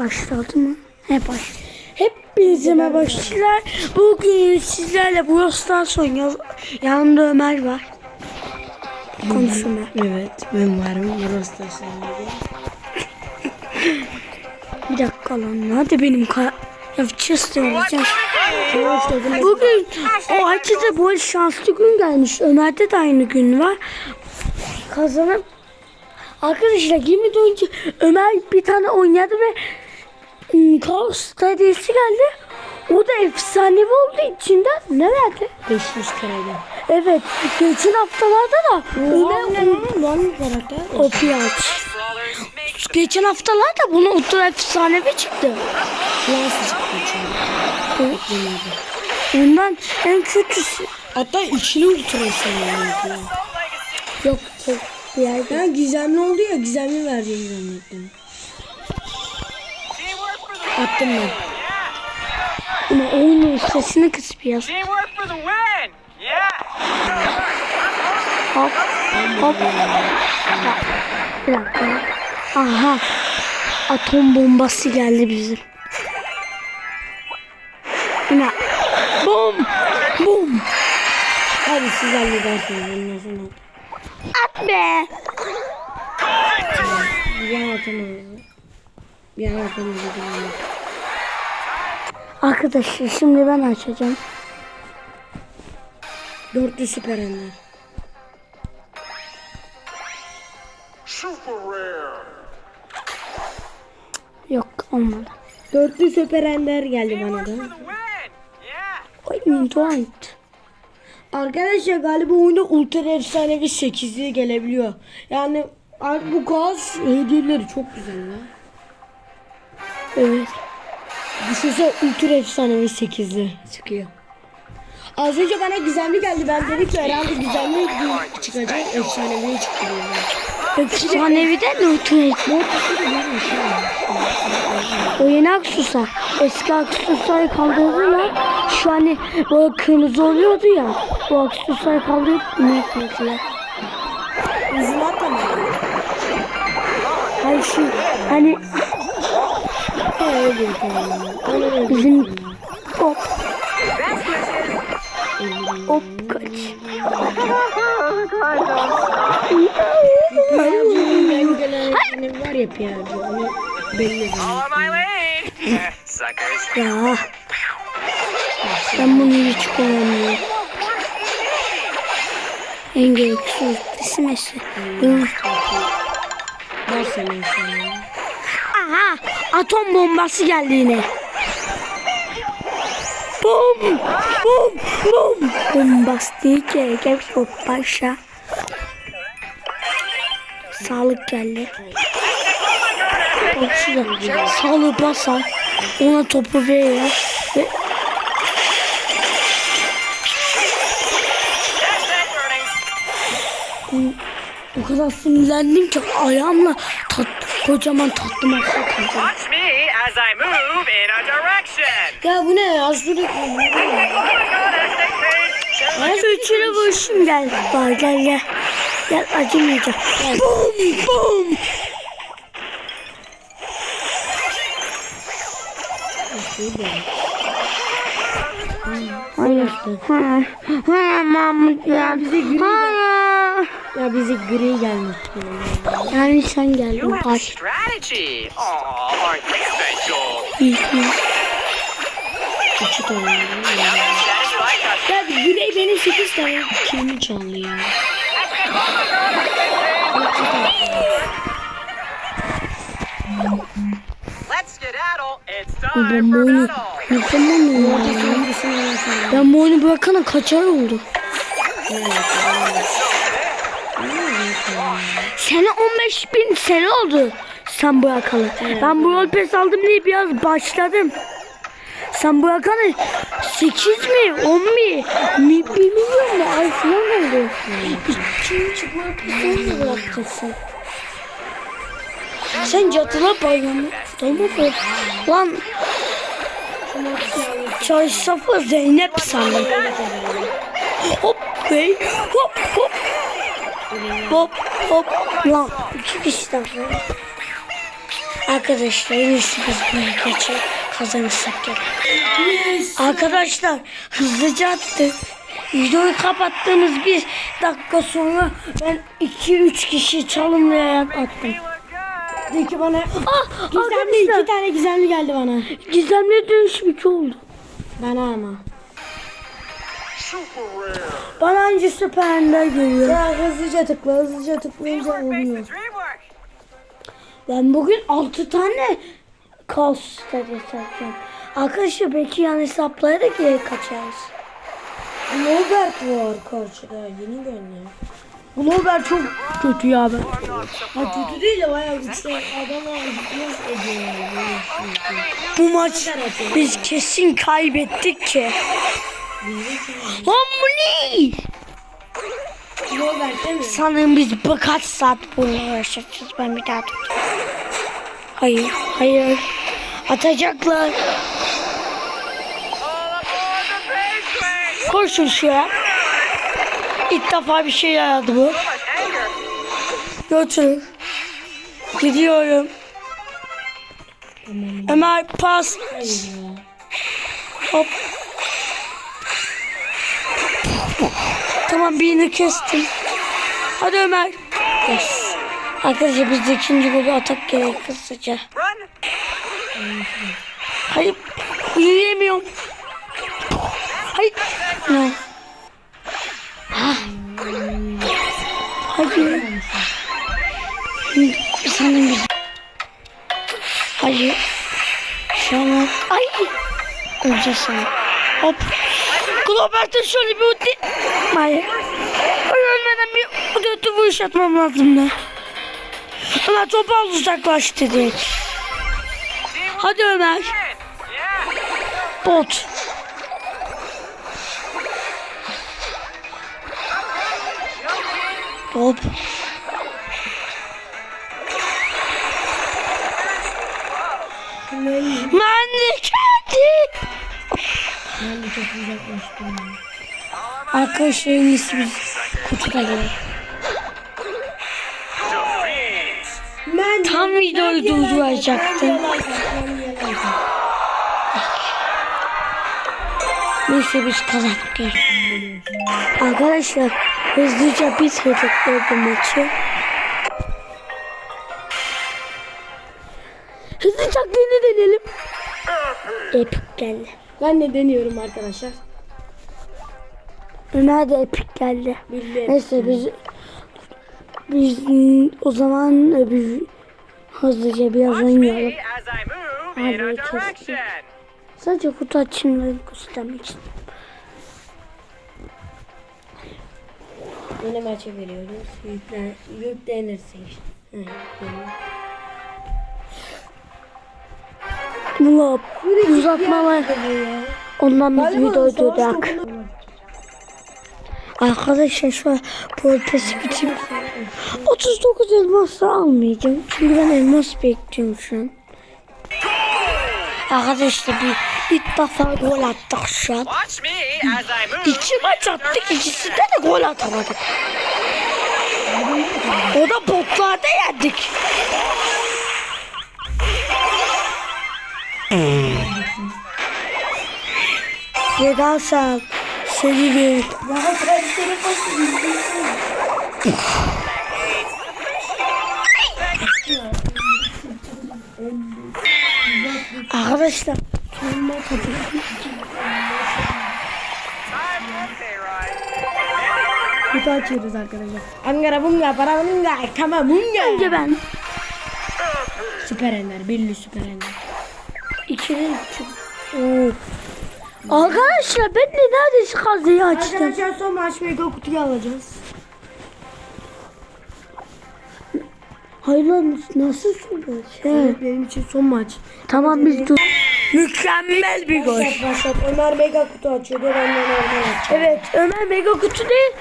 Başladı mı? He baş. Hepinize merhaba arkadaşlar. Bugün sizlerle Brawl Stars oynuyoruz. Yanımda Ömer var. Konuş Ömer. Evet ben varım burası da Bir dakika lan. Hadi benim ka yapacağız olacağız. Bugün o herkese böyle şanslı gün gelmiş. Ömer'de de aynı gün var. Kazanıp Arkadaşlar 20 önce Ömer bir tane oynadı ve ım, Chaos Stadium'si geldi. O da efsanevi olduğu için de ne verdi? 500 kerede. Evet. Geçen haftalarda da Ömer Lan karakter. o piyaç. Geçen haftalarda bunu ultra efsanevi çıktı. Nasıl çıktı. Ondan en kötüsü. Hatta ikili ultrasın yani. Yok yok bir yerde. Ben gizemli oldu ya gizemli vereceğini zannettim. Attım ben. Ama oyunun sesini kıs biraz. Teamwork for the win! Yeah! Hop hop. Bak, Bir dakika. Aha. Atom bombası geldi bizim. Yine. Bum. Bum. Hadi siz halledersiniz ondan sonra. At be. Bir an atamadım. Bir an atamadım. Arkadaşlar şimdi ben açacağım. Dörtlü süper ender. Yok olmadı. Dörtlü süper ender geldi bana da. Oy don't. Arkadaşlar galiba oyunda ultra efsanevi 8'li gelebiliyor. Yani bu kaos hediyeleri çok güzel lan. Evet. Düşünsene ultra efsanevi 8'li çıkıyor. Az önce bana gizemli geldi. Ben dedim ki herhalde gizemli çıkacak. Efsanevi çıktı. Efsanevi de görmüş ya. O yeni aksusa. Eski aksusayı kaldırdı ya. Şu hani böyle kırmızı oluyordu ya. O aksusayı kaldırıp kırmızıya. Uzun atlamadı. Her şey hani bizim hop hop kaç. Benim var ya Piyerci. Onu belli. Ya. Ben bunu hiç kullanmıyorum. En gereksiz dismesi. Bas sen Aha! Atom bombası geldi yine. Bum! Bum! Bum! Bombastike gel paşa. Sağlık geldi. Bak şurada. Sağlık basar. Ona topu veriyor. Ve o kadar sinirlendim ki ayağımla tat, kocaman tatlı masaya koydum. Watch me as I move in a direction! Ya bu ne ya? Sürekli. Oh paid! Ben şu üçünü vuruşum gel. Bak gel gel. Gel acımayacak. Bum bum. Hayır. Hayır. Hayır Mahmut ya. Hayır. Ya bize gri gelmiş. Yani sen geldin. İyi. İki tane. Ya Güney benim 8 tane kilimi çaldı ya. Ben bu oyunu yapamam ya. Ben bu oyunu bırakana kaç ay oldu? Sene 15 bin sene oldu sen bırakalı. Ben bu rol pes aldım diye biraz başladım. Sen bırakalı 8 mi 10 mi? Mi, bir milyon mu? Ay falan oldu. İkinci rol pes oldu bırakacaksın. Sen cadılar bayramı tamam mı? Lan Çarşafı Zeynep sandım. Hop bey hop hop. Hop hop lan. İki kişi daha. Arkadaşlar en iyisi biz bunu geçip kazanırsak gerek. Arkadaşlar hızlıca attık. Videoyu kapattığımız bir dakika sonra ben 2-3 kişi çalımlayarak attım. De ki bana Ah, gizemli iki tane gizemli geldi bana. gizemli dönüşüm oldu. Bana ama. Bana önce süper ender geliyor. Ya hızlıca tıkla hızlıca tıklayınca oluyor. Ben bugün 6 tane kaos study yapacağım. Arkadaşlar belki yan hesaplayarak geri kaçarız. Robert var karşıda yeni gönlü. Glover çok kötü ya ben. Ha kötü değil de bayağı güçlü ediyor. Bu maç biz kesin kaybettik ki. Lan bu ne? Sanırım biz birkaç saat boyunca uğraşacağız. Ben bir daha tutayım. Hayır, hayır. Atacaklar. Koşun şuraya. İlk defa bir şey yaradı bu. Götür. Gidiyorum. Ömer pas. Hop. Tamam birini kestim. Hadi Ömer. Yes. Arkadaşlar biz de ikinci golü atak gerek. Run! Hayır. Yürüyemiyorum. Hayır. No. Ha. Hadi. Sanırım biz. Hayır. Şu an ay. Öleceğiz sana. Hop. Globert'in şöyle bir ulti. Hayır. Hayır ölmeden bir dörtlü vuruş atmam lazım da. Ama topu al uzaklaştı direkt. Hadi Ömer. Bot. Hop. Ben kendi. Ben de çok uzaklaştım. Arkadaşlar en iyisi biz kutuda. Defeat! Ben Tam videoyu durduracaktım. Neyse biz kazandık. Arkadaşlar hızlıca bitirdik bu maçı. Hızlıca yine deneyelim. Epic geldi. Ben de deniyorum arkadaşlar. Ömer de epic geldi. Bildi. Neyse biz biz o zaman biz hızlıca biraz oynayalım. me as I move in a Hadi kestik. Sadece kutu açımları göstermek istedim. Yeni maça veriyoruz. Yüklen, yüklenirsin işte. Vlog uzatmalar. Ondan biz durduk. topunu- Arkadaşlar şu an protesi bitim. 39 elmas almayacağım. Çünkü ben elmas bekliyorum şu an. Arkadaşlar bir ilk defa gol attık şu an. İki maç attık ikisinde de gol atamadık. O da botlarda yendik. Sen? Seni bir. Arkadaşlar Time for a pay rise. Kutu açıyoruz arkadaşlar. Angara bunga para bunga kama bunga. önce ben Süper Ender. Billi Süper Ender. ikili küçük. Oo. Arkadaşlar ben de neredeyse kazıyı açtım. Arkadaşlar son maç mega kutuyu alacağız. Hayır lan nasıl soruyor? Şey. Evet benim için son maç. Tamam biz dur. Mükemmel bir gol. Başlat başlat. Ömer mega kutu açıyordu. Ben de normal açıyorum. Evet Ömer mega kutu değil.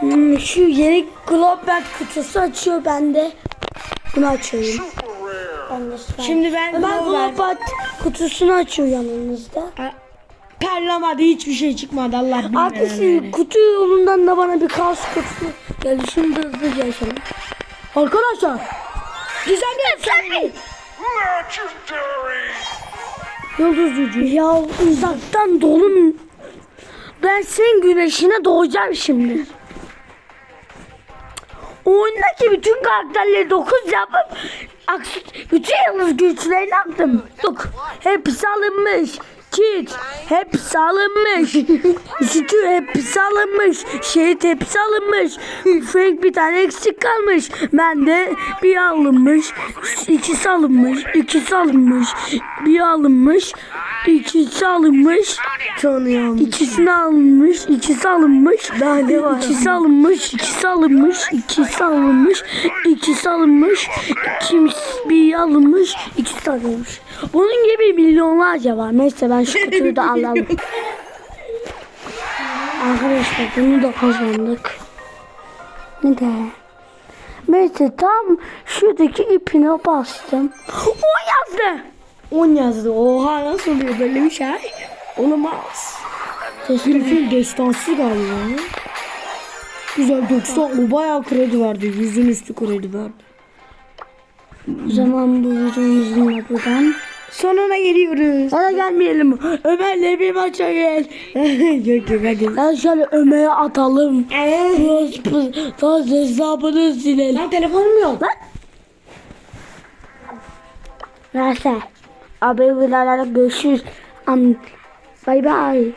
Hmm, şu yeni Global kutusu açıyor ben de. Bunu açıyorum. Anlasın. Şimdi ben Glover- Global kutusunu açıyor yanınızda. Parlamadı hiçbir şey çıkmadı Allah bilir. Arkadaşlar kutu yolundan da bana bir kaos kutusu geldi. Şimdi hızlıca açalım. Arkadaşlar. Güzel bir efsane. Yıldız ucu. Ya uzaktan dolun. Ben senin güneşine doğacağım şimdi. Oyundaki bütün karakterleri 9 yapıp bütün yıldız güçlerini. Yok. Hepsi alınmış. Kit hepsi alınmış. Şükür hepsi alınmış. Şehit hepsi alınmış. Frank bir tane eksik kalmış. Ben de bir alınmış. ikisi alınmış. ikisi alınmış. Bir alınmış. ikisi alınmış. Tanıyorum. İkisini alınmış, ikisi alınmış. Daha ne var? İkisi alınmış, ikisi alınmış, ikisi alınmış, ikisi alınmış, ikisi bir alınmış, ikisi alınmış. Bunun gibi milyonlarca var. Neyse ben şu kutuyu da alalım. Arkadaşlar bunu da kazandık. Ne de? Neyse tam şuradaki ipine bastım. O yazdı. 10 yazdı. Oha nasıl oluyor böyle bir şey? Olamaz. Griffin destansı galiba. Güzel 90 o bayağı kredi verdi. Yüzün üstü kredi verdi. O zaman bu videomuzun da buradan Sonuna geliyoruz. Sana gelmeyelim. Ömer'le bir maça gel. yok yok hadi. Ben şöyle Ömer'e atalım. Fazla hesabını silelim. Lan telefonum yok. Lan. Neyse. Abi videolarda görüşürüz. Am- Bye bye.